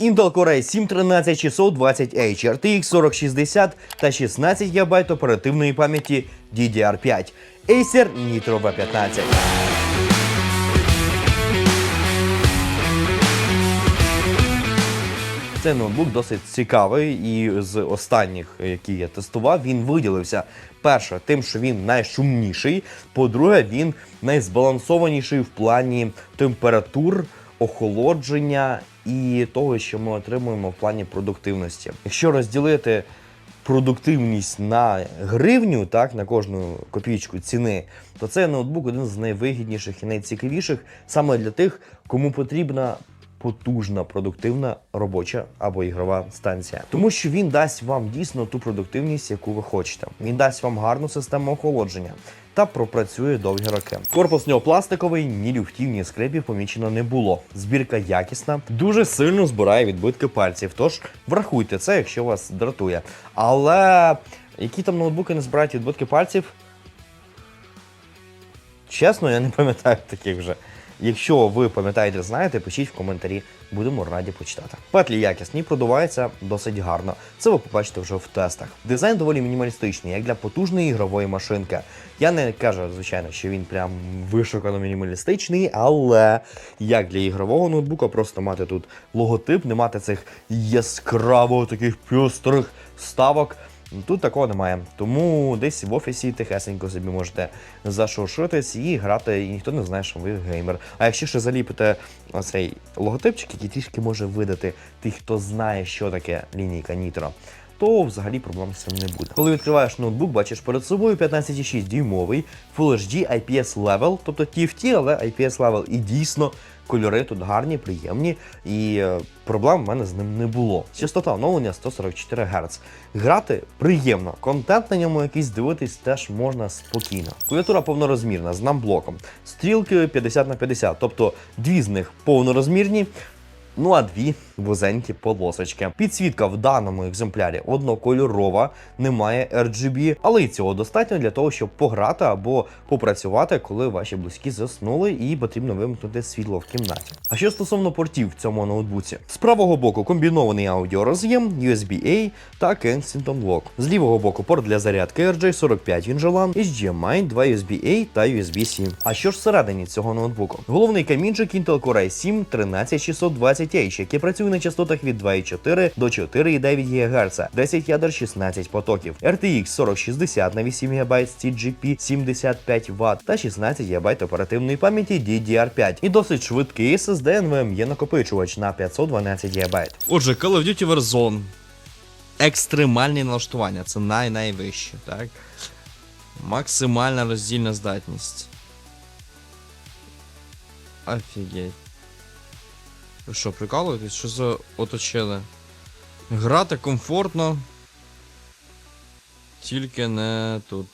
Intel Core 7 13620H, RTX 4060 та 16 ГБ оперативної пам'яті DDR5, Acer Nitro V15. Цей ноутбук досить цікавий, і з останніх, які я тестував, він виділився. Перше, тим, що він найшумніший. По-друге, він найзбалансованіший в плані температур, охолодження і того, що ми отримуємо в плані продуктивності. Якщо розділити продуктивність на гривню, так, на кожну копійку ціни, то цей ноутбук один з найвигідніших і найцікавіших саме для тих, кому потрібна потужна, продуктивна робоча або ігрова станція. Тому що він дасть вам дійсно ту продуктивність, яку ви хочете. Він дасть вам гарну систему охолодження та пропрацює довгі роки. Корпус нього пластиковий, ні люфтів, ні скрипів помічено не було. Збірка якісна, дуже сильно збирає відбитки пальців. Тож врахуйте це, якщо вас дратує. Але які там ноутбуки не збирають відбитки пальців? Чесно, я не пам'ятаю таких вже. Якщо ви пам'ятаєте, знаєте, пишіть в коментарі, будемо раді почитати. Петлі якісні, продуваються досить гарно. Це ви побачите вже в тестах. Дизайн доволі мінімалістичний, як для потужної ігрової машинки. Я не кажу, звичайно, що він прям вишукано мінімалістичний, але як для ігрового ноутбука, просто мати тут логотип, не мати цих яскраво таких пестрих вставок. Тут такого немає. Тому десь в офісі тихесенько собі можете зашушитись і грати, і ніхто не знає, що ви геймер. А якщо ще заліпите оцей логотипчик, який трішки може видати тих, хто знає, що таке лінійка Nitro, то взагалі проблем з цим не буде. Коли відкриваєш ноутбук, бачиш перед собою 15,6 дюймовий Full HD IPS Level, тобто TFT, але IPS Level. І дійсно кольори тут гарні, приємні, і е, проблем в мене з ним не було. Частота оновлення 144 Гц. Грати приємно, контент на ньому якийсь дивитись теж можна спокійно. Клавіатура повнорозмірна з намблоком. Стрілки 50 на 50, тобто дві з них повнорозмірні. Ну а дві вузенькі полосочки. Підсвітка в даному екземплярі однокольорова, немає RGB, але і цього достатньо для того, щоб пограти або попрацювати, коли ваші близькі заснули, і потрібно вимкнути світло в кімнаті. А що стосовно портів в цьому ноутбуці, з правого боку комбінований аудіороз'єм, USB-A та Kensington Lock. З лівого боку порт для зарядки RJ45 Інжелан, HDMI, 2 USB-A та USB-C. А що ж всередині цього ноутбуку? Головний камінчик Intel Core i7 13620H, який працює на частотах від 2,4 до 4,9 ГГц, 10 ядер 16 потоків, RTX 4060 на 8 ГБ з TGP 75 Вт та 16 ГБ оперативної пам'яті DDR5 і досить швидкий SSD NVMe накопичувач на 512 ГБ. Отже, Call of Duty Warzone. Екстремальні налаштування. Це най-найвище, так? Максимальна роздільна здатність. Офігеть. Що, прикалуєтесь? Що за оточили? Грати комфортно. Тільки не тут.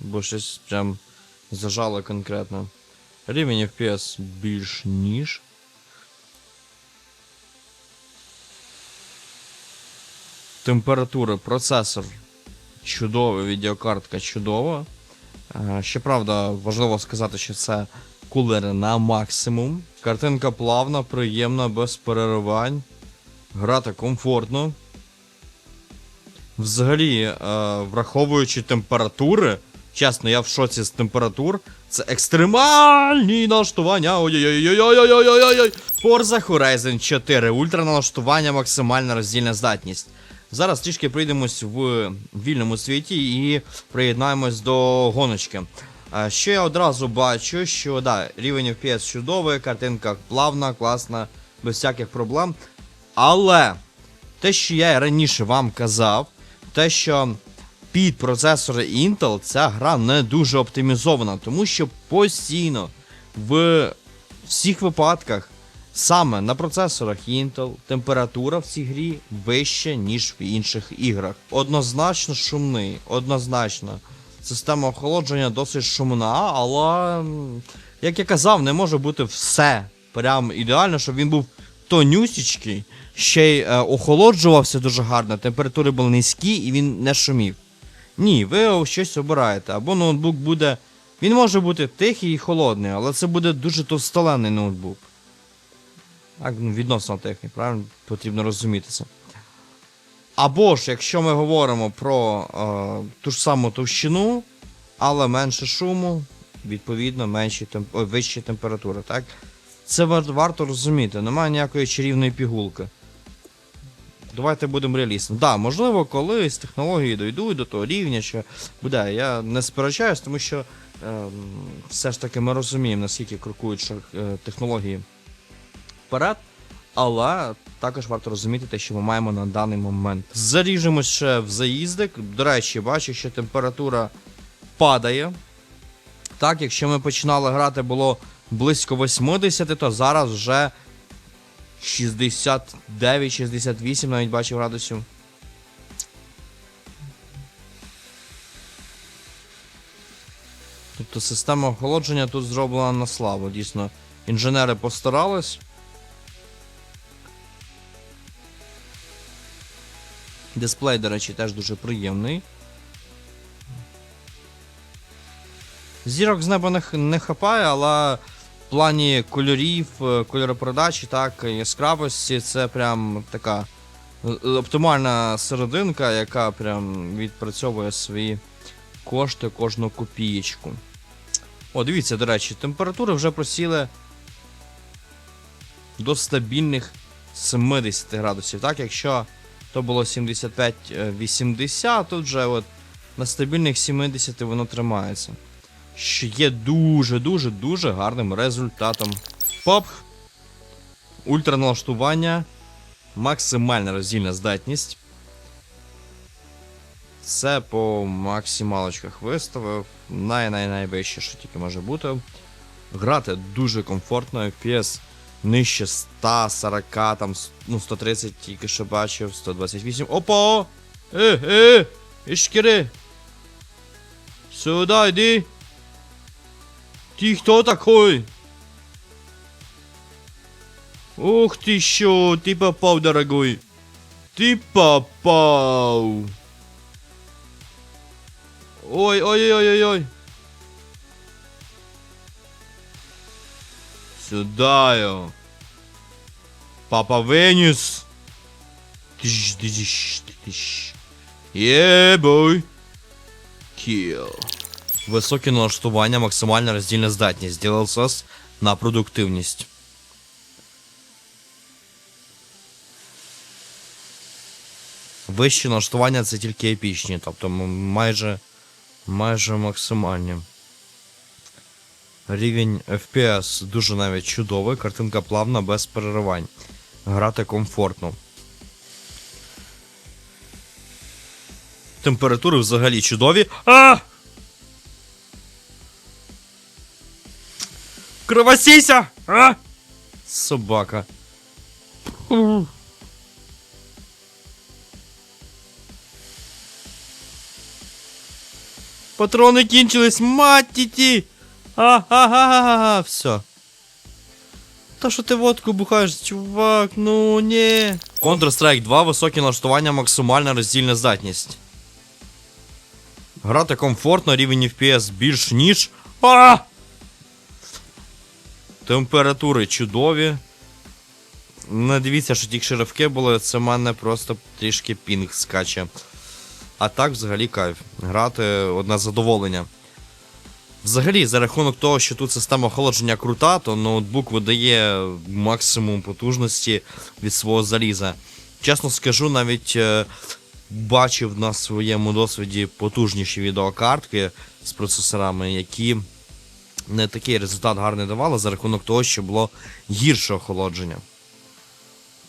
Бо щось прям зажало конкретно. Рівень FPS більш ніж. Температура, процесор чудовий, відеокартка чудова. Е, Щоправда, важливо сказати, що це кулери на максимум. Картинка плавна, приємна, без переривань. Грати комфортно. Взагалі, е, враховуючи температури, чесно, я в шоці з температур. Це екстремальні налаштування. Ой-ой-ой-ой-ой-ой-ой-ой. Forza Horizon 4. Ультра налаштування, максимальна роздільна здатність. Зараз трішки прийдемось в вільному світі і приєднаємось до гоночки. Що я одразу бачу, що да, рівень FPS чудовий, картинка плавна, класна, без всяких проблем. Але те, що я раніше вам казав, те, що під процесори Intel ця гра не дуже оптимізована, тому що постійно в всіх випадках саме на процесорах Intel температура в цій грі вища, ніж в інших іграх. Однозначно шумний, однозначно. Система охолодження досить шумна, але, як я казав, не може бути все прям ідеально, щоб він був тонюсічкий, ще й е, охолоджувався дуже гарно, температури були низькі і він не шумів. Ні, ви щось обираєте. Або ноутбук буде. Він може бути тихий і холодний, але це буде дуже товстоленний ноутбук. Так, ну, відносно техніки, правильно? Потрібно розуміти це. Або ж, якщо ми говоримо про е, ту ж саму товщину, але менше шуму, відповідно, менші темп... ой, вищі температури, так? Це варто розуміти, немає ніякої чарівної пігулки. Давайте будемо реалістами. Да, можливо, колись технології дійдуть до того рівня, що буде. Я не сперечаюсь, тому що ем, все ж таки ми розуміємо, наскільки крокують е, технології вперед. Але також варто розуміти те, що ми маємо на даний момент. Заріжемо ще в заїздик. До речі, бачу, що температура падає. Так, якщо ми починали грати, було близько 80, то зараз вже 69-68 навіть бачив градусів. Тобто система охолодження тут зроблена на славу. Дійсно, інженери постарались. Дисплей, до речі, теж дуже приємний. Зірок з неба не, хапає, але в плані кольорів, е, кольоропередачі, так, яскравості, це прям така е, оптимальна серединка, яка прям відпрацьовує свої кошти, кожну копієчку. О, дивіться, до речі, температури вже просіли до стабільних 70 градусів. Так, якщо то було 75-80, тут вже от на стабільних 70 воно тримається. Що є дуже-дуже дуже гарним результатом. Поп. Ультраналаштування. Максимальна роздільна здатність. Все по максималочках виставив. Най-най-найвище, що тільки може бути. Грати дуже комфортно, FPS нижче 140, там, с- ну, 130 тільки що бачив, 128. Опа! Е, е! Ішкіри! Сюда йди! Ты кто такой? Ух ты що, ты попал, дорогой. Ты попал. Ой, ой, ой, ой, ой. Сюда йо. Папа Венус. Тыщ, тыщ, тыщ. Ебой. Kill. Високі налаштування, максимальна роздільна здатність. DLSS на продуктивність. Вищі налаштування це тільки епічні, тобто м- майже, майже максимальні. Рівень FPS дуже навіть чудовий, картинка плавна, без переривань. Грати комфортно. Температури взагалі чудові. А! Кровосіся! А! Собака. Патрони кінчились, мать тіті! А-га-га-га-га, все. Та що ти водку бухаєш, чувак, ну ні. Counter-Strike 2, високі налаштування, максимальна роздільна здатність. Грати комфортно, рівень FPS більш ніж. А! Температури чудові. Не дивіться, що тільки шерифки були, це в мене просто трішки пінг скаче. А так, взагалі, кайф. Грати одне задоволення. Взагалі, за рахунок того, що тут система охолодження крута, то ноутбук видає максимум потужності від свого заліза. Чесно скажу, навіть е, бачив на своєму досвіді потужніші відеокартки з процесорами, які не такий результат гарний давали за рахунок того, що було гірше охолодження.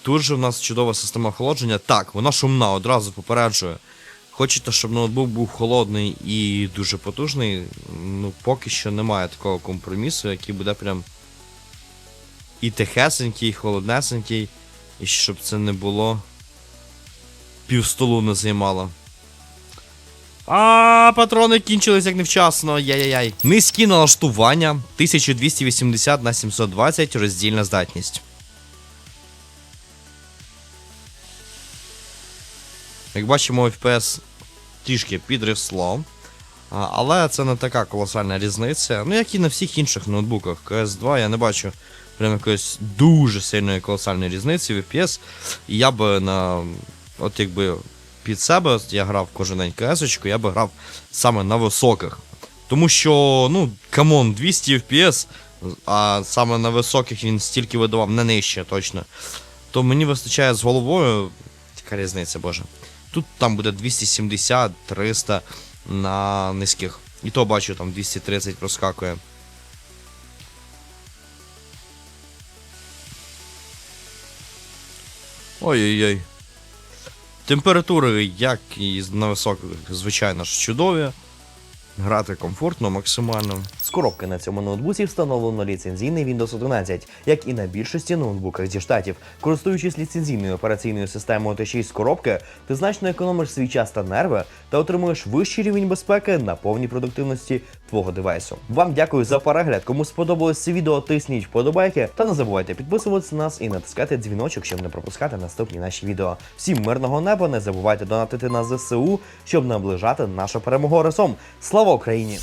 Тут же в нас чудова система охолодження. Так, вона шумна, одразу попереджую. Хочете, щоб ноутбук був холодний і дуже потужний, ну поки що немає такого компромісу, який буде прям і тихесенький, і холоднесенький, і щоб це не було півстолу не займало. А, патрони кінчились як невчасно. Яй-яй-яй. Низькі налаштування 1280 на 720 роздільна здатність. Як бачимо, FPS трішки підросло. А, Але це не така колосальна різниця. Ну, як і на всіх інших ноутбуках. CS2 я не бачу прям якоїсь дуже сильної колосальної різниці в FPS. І я би на. От якби під себе я грав кожен день КС, я би грав саме на високих. Тому що, ну, камон, 200 FPS, а саме на високих він стільки видавав, не нижче точно. То мені вистачає з головою. Яка різниця, боже. Тут там буде 270, 300 на низьких. І то бачу, там 230 проскакує. Ой-ой-ой. Температури, як і на високих, звичайно ж, чудові. Грати комфортно, максимально. З коробки на цьому ноутбуці встановлено ліцензійний Windows 11, як і на більшості ноутбуках зі штатів. Користуючись ліцензійною операційною системою T6 з коробки, ти значно економиш свій час та нерви та отримуєш вищий рівень безпеки на повній продуктивності твого девайсу. Вам дякую за перегляд. Кому сподобалось це відео, тисніть вподобайки та не забувайте підписуватися на нас і натискати дзвіночок, щоб не пропускати наступні наші відео. Всім мирного неба, не забувайте донатити на ЗСУ, щоб наближати нашу перемогу разом. Слава Україні!